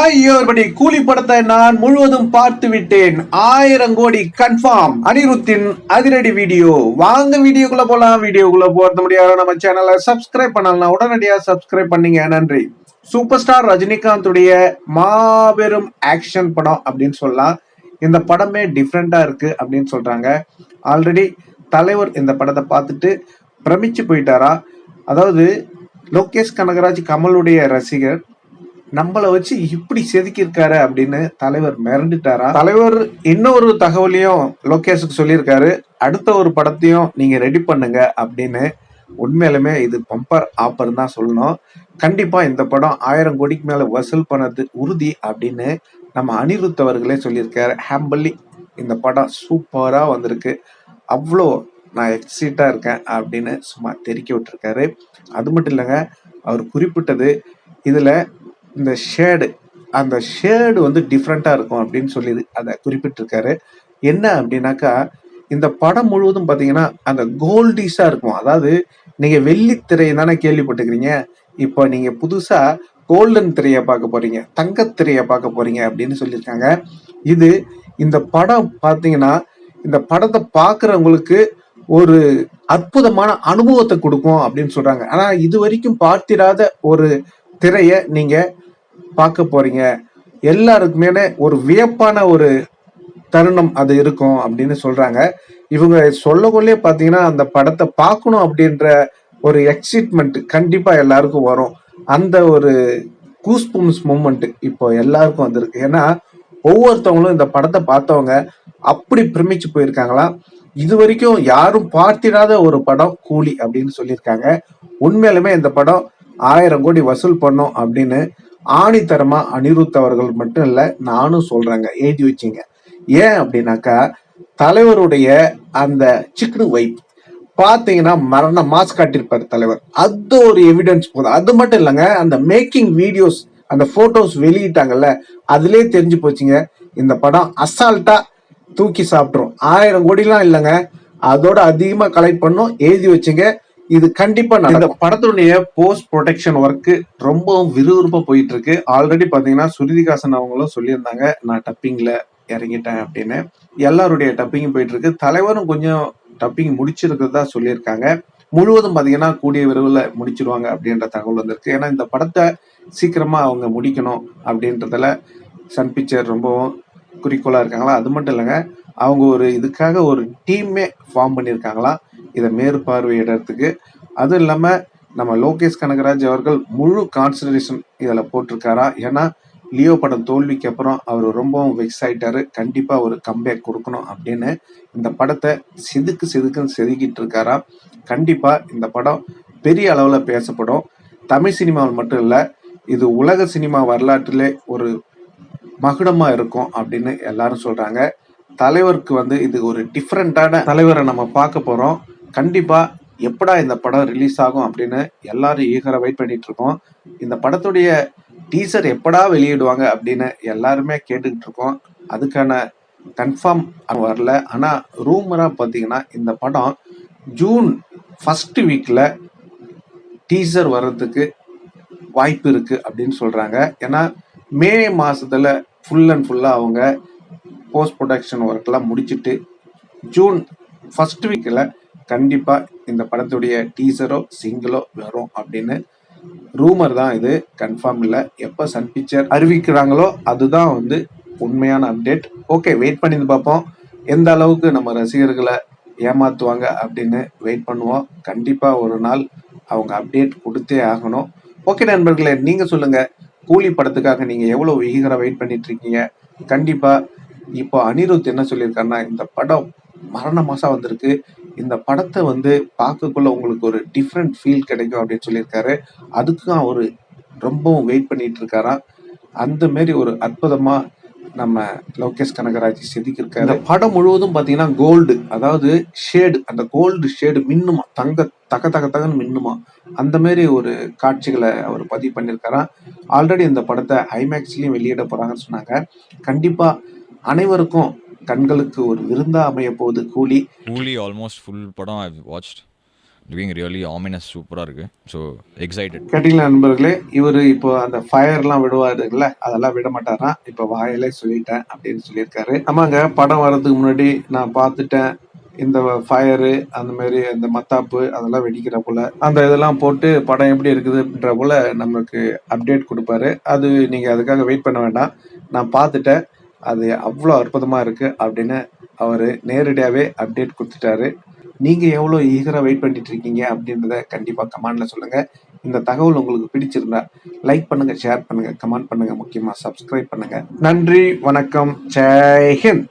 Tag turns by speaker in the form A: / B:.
A: ஐயோர்படி கூலி படத்தை நான் முழுவதும் பார்த்து விட்டேன் ஆயிரம் கோடி கன்ஃபார்ம் அனிருத்தின் அதிரடி வீடியோ. வாங்க வீடியோக்குள்ள போலாம். வீடியோக்குள்ள போறது முடியாது. நம்ம சேனலை சப்ஸ்கிரைப் பண்ணலாம் உடனடியா சப்ஸ்கிரைப் பண்ணீங்க. நன்றி. சூப்பர் ஸ்டார் ரஜினிகாந்துடைய மாபெரும் ஆக்ஷன் படம் அப்படின்னு சொல்லலாம். இந்த படமே டிஃப்ரெண்டா இருக்கு அப்படின்னு சொல்றாங்க. ஆல்ரெடி தலைவர் இந்த படத்தை பார்த்துட்டு பிரமிச்சு போயிட்டாரா? அதாவது லோகேஷ் கனகராஜ் கமலுடைய ரசிகர் நம்மளை வச்சு இப்படி செதுக்கியிருக்காரு அப்படின்னு தலைவர் மிரண்டுட்டாரா? தலைவர் இன்னொரு தகவலையும் லோகேஷுக்கு சொல்லியிருக்காரு. அடுத்த ஒரு படத்தையும் நீங்க ரெடி பண்ணுங்க அப்படின்னு உண்மையிலுமே இது பம்பர் ஆப்பர் தான் சொல்லணும். கண்டிப்பா இந்த படம் ஆயிரம் கோடிக்கு மேல வசூல் பண்ணது உறுதி அப்படின்னு நம்ம அனிருத் அவர்களே சொல்லியிருக்காரு. ஹேம்பல்லி இந்த படம் சூப்பரா வந்திருக்கு. அவ்வளோ நான் எக்ஸைட்டா இருக்கேன் அப்படின்னு சும்மா தெறிக்க விட்டுருக்காரு. அது மட்டும் இல்லைங்க அவர் குறிப்பிட்டது. இதுல இந்த ஷேடு அந்த ஷேடு வந்து டிஃப்ரெண்ட்டாக இருக்கும் அப்படின்னு சொல்லி அதை குறிப்பிட்டிருக்காரு. என்ன அப்படின்னாக்கா இந்த படம் முழுவதும் பார்த்தீங்கன்னா அந்த கோல்டிஸாக இருக்கும். அதாவது நீங்கள் வெள்ளி திரையை தானே கேள்விப்பட்டுக்கிறீங்க. இப்போ நீங்கள் புதுசாக கோல்டன் திரையை பார்க்க போறீங்க தங்கத் திரையை பார்க்க போறீங்க அப்படின்னு சொல்லியிருக்காங்க. இது இந்த படம் பார்த்தீங்கன்னா இந்த படத்தை பார்க்குறவங்களுக்கு ஒரு அற்புதமான அனுபவத்தை கொடுக்கும் அப்படின்னு சொல்றாங்க. ஆனால் இது வரைக்கும் பார்த்திராத ஒரு திரையை நீங்கள் பார்க்க போறீங்க. எல்லாருக்குமே ஒரு வியப்பான ஒரு தருணம் அது இருக்கும் அப்படின்னு சொல்றாங்க. இவங்க சொல்லக்குள்ளே பார்த்தீங்கன்னா அந்த படத்தை பார்க்கணும் அப்படின்ற ஒரு எக்ஸைட்மெண்ட் கண்டிப்பா எல்லாருக்கும் வரும். அந்த ஒரு கூஸ்பூம்ஸ் மூமெண்ட் இப்போ எல்லாருக்கும் வந்திருக்கு. ஏன்னா ஒவ்வொருத்தவங்களும் இந்த படத்தை பார்த்தவங்க அப்படி பிரமிச்சு போயிருக்காங்களாம் இது வரைக்கும் யாரும் பார்த்திடாத ஒரு படம் கூலி அப்படின்னு சொல்லியிருக்காங்க. உண்மையிலுமே இந்த படம் ஆயிரம் கோடி வசூல் பண்ணும் அப்படின்னு ஆணித்தரமா அனிருத் அவர்கள் மட்டும் இல்ல நானும் சொல்றேங்க எழுதி வச்சிங்க. ஏன் அப்படின்னாக்கா தலைவருடைய அந்த சிக்னு வைப் பாத்தீங்கன்னா மரண மாஸ் காட்டியிருப்பார் தலைவர். அது ஒரு எவிடன்ஸ் போதும். அது மட்டும் இல்லைங்க அந்த மேக்கிங் வீடியோஸ் அந்த போட்டோஸ் வெளியிட்டாங்கல்ல அதுலேயே தெரிஞ்சு போச்சுங்க. இந்த படம் அசால்ட்டா தூக்கி சாப்பிட்ரும் ஆயிரம் கோடிலாம் இல்லைங்க அதோட அதிகமா கலெக்ட் பண்ணும் எழுதி வச்சுங்க. இது கண்டிப்பா. இந்த படத்துடைய போஸ்ட் ப்ரொடெக்ஷன் ஒர்க் ரொம்பவும் விறுவிறுப்பா போயிட்டு இருக்கு ஆல்ரெடி பாத்தீங்கன்னா சுருதிகாசன் அவங்களும் சொல்லியிருந்தாங்க நான் டப்பிங்ல இறங்கிட்டேன் அப்படின்னு. எல்லாருடைய டப்பிங் போயிட்டு இருக்கு தலைவரும் கொஞ்சம் டப்பிங் முடிச்சிருக்கிறதா சொல்லியிருக்காங்க. முழுவதும் பாத்தீங்கன்னா கூடிய விரைவில் முடிச்சிருவாங்க அப்படின்ற தகவல் வந்திருக்கு. ஏன்னா இந்த படத்தை சீக்கிரமா அவங்க முடிக்கணும் அப்படின்றதுல சன் பிக்சர் ரொம்பவும் குறிக்கோளாக இருக்காங்களா? அது மட்டும் இல்லைங்க அவங்க ஒரு இதுக்காக ஒரு டீமே ஃபார்ம் பண்ணியிருக்காங்களா? இதை மேற்பார்வையிடறதுக்கு. அதுவும் இல்லாமல் நம்ம லோகேஷ் கனகராஜ் அவர்கள் முழு கான்சன்ட்ரேஷன் இதில் போட்டிருக்காரா? ஏன்னா லியோ படம் தோல்விக்கு அப்புறம் அவர் ரொம்பவும் வெக்ஸ் ஆயிட்டாரு. கண்டிப்பாக ஒரு கம்பேக் கொடுக்கணும் அப்படின்னு இந்த படத்தை செதுக்கு செதுக்குன்னு செதுக்கிட்டு இருக்காரா? கண்டிப்பாக இந்த படம் பெரிய அளவில் பேசப்படும். தமிழ் சினிமாவில் மட்டும் இல்லை இது உலக சினிமா வரலாற்றிலே ஒரு மகுடமா இருக்கும் அப்படின்னு எல்லாரும் சொல்றாங்க. தலைவருக்கு வந்து இது ஒரு டிஃப்ரெண்டான தலைவரை நம்ம பார்க்க போறோம். கண்டிப்பா எப்படா இந்த படம் ரிலீஸ் ஆகும் அப்படின்னு எல்லாரும் ஈகர வெயிட் பண்ணிட்டு இருக்கோம். இந்த படத்துடைய டீசர் எப்படா வெளியிடுவாங்க அப்படின்னு எல்லாருமே கேட்டுக்கிட்டு இருக்கோம். அதுக்கான கன்ஃபார்ம் வரல. ஆனா ரூமரா பாத்தீங்கன்னா இந்த படம் ஜூன் ஃபர்ஸ்ட் வீக்ல டீசர் வர்றதுக்கு வாய்ப்பு இருக்கு அப்படின்னு சொல்றாங்க. ஏன்னா மே மாசத்துல ஃபுல் அண்ட் ஃபுல்லாக அவங்க போஸ்ட் ப்ரொடக்ஷன் ஒர்க்லாம் முடிச்சுட்டு ஜூன் ஃபஸ்ட் வீக்கில் கண்டிப்பாக இந்த படத்துடைய டீசரோ சிங்கிளோ வரும் அப்படின்னு ரூமர் தான் இது. கன்ஃபார்ம் இல்லை. எப்போ சன் பிக்சர் அறிவிக்கிறாங்களோ அதுதான் வந்து உண்மையான அப்டேட் ஓகே வெயிட் பண்ணி பார்ப்போம். எந்த அளவுக்கு நம்ம ரசிகர்களை ஏமாத்துவாங்க அப்படின்னு வெயிட் பண்ணுவோம். கண்டிப்பாக ஒரு நாள் அவங்க அப்டேட் கொடுத்தே ஆகணும். ஓகே நண்பர்களே நீங்கள் சொல்லுங்கள் கூலி படத்துக்காக நீங்க எவ்வளவு ஈகரா வெயிட் பண்ணிட்டு இருக்கீங்க? கண்டிப்பா இப்போ அனிருத் என்ன சொல்லியிருக்காருன்னா இந்த படம் மரண மாசா வந்திருக்கு. இந்த படத்தை வந்து பார்க்கக்குள்ள உங்களுக்கு ஒரு டிஃப்ரெண்ட் ஃபீல் கிடைக்கும் அப்படின்னு சொல்லியிருக்காரு. அதுக்கும் அவரு ரொம்பவும் வெயிட் பண்ணிட்டு இருக்காராம் அந்த மாரி ஒரு அற்புதமா நம்ம லோகேஷ் கனகராஜ் செதுக்கியிருக்காரு. இந்த படம் முழுவதும் பாத்தீங்கன்னா கோல்டு அதாவது ஷேடு அந்த கோல்டு ஷேடு மின்னுமா தங்க தக தக தகன்னு மின்னுமா அந்த மாதிரி ஒரு காட்சிகளை அவர் பதிவு பண்ணியிருக்காராம் ஆல்ரெடி இந்த படத்தை ஐமேக்ஸ்லயும் வெளியிட போறாங்கன்னு சொன்னாங்க. கண்டிப்பா அனைவருக்கும் கண்களுக்கு ஒரு விருந்தா அமைய போகுது கூலி.
B: கூலி ஆல்மோஸ்ட் ஃபுல் படம் ஐ வாட்ச்ட் லுக்கிங் ரியலி ஆமினஸ் சூப்பராக இருக்குது ஸோ எக்ஸைட்டட்
A: கேட்டிங்களா நண்பர்களே? இவர் இப்போ அந்த ஃபயர்லாம் விடுவாருல்ல அதெல்லாம் விட மாட்டாராம் இப்போ வாயிலே சொல்லிட்டேன் அப்படின்னு சொல்லியிருக்காரு. ஆமாங்க படம் வர்றதுக்கு முன்னாடி நான் பார்த்துட்டேன். இந்த ஃபயரு அந்த மாதிரி அந்த மத்தாப்பு அதெல்லாம் வெடிக்கிற போல. அந்த இதெல்லாம் போட்டு படம் எப்படி இருக்குதுன்ற போல நமக்கு அப்டேட் கொடுப்பாரு. அது நீங்கள் அதுக்காக வெயிட் பண்ண வேண்டாம். நான் பார்த்துட்டேன். அது அவ்வளோ அற்புதமாக இருக்குது அப்படின்னு அவர் நேரடியாகவே அப்டேட் கொடுத்துட்டாரு. நீங்க எவ்வளவு ஈகரா வெயிட் பண்ணிட்டு இருக்கீங்க அப்படின்றத கண்டிப்பா கமெண்ட்ல சொல்லுங்க. இந்த தகவல் உங்களுக்கு பிடிச்சிருந்தா லைக் பண்ணுங்க ஷேர் பண்ணுங்க கமெண்ட் பண்ணுங்க முக்கியமா சப்ஸ்கிரைப் பண்ணுங்க. நன்றி வணக்கம் ஜெய்ஹிந்த்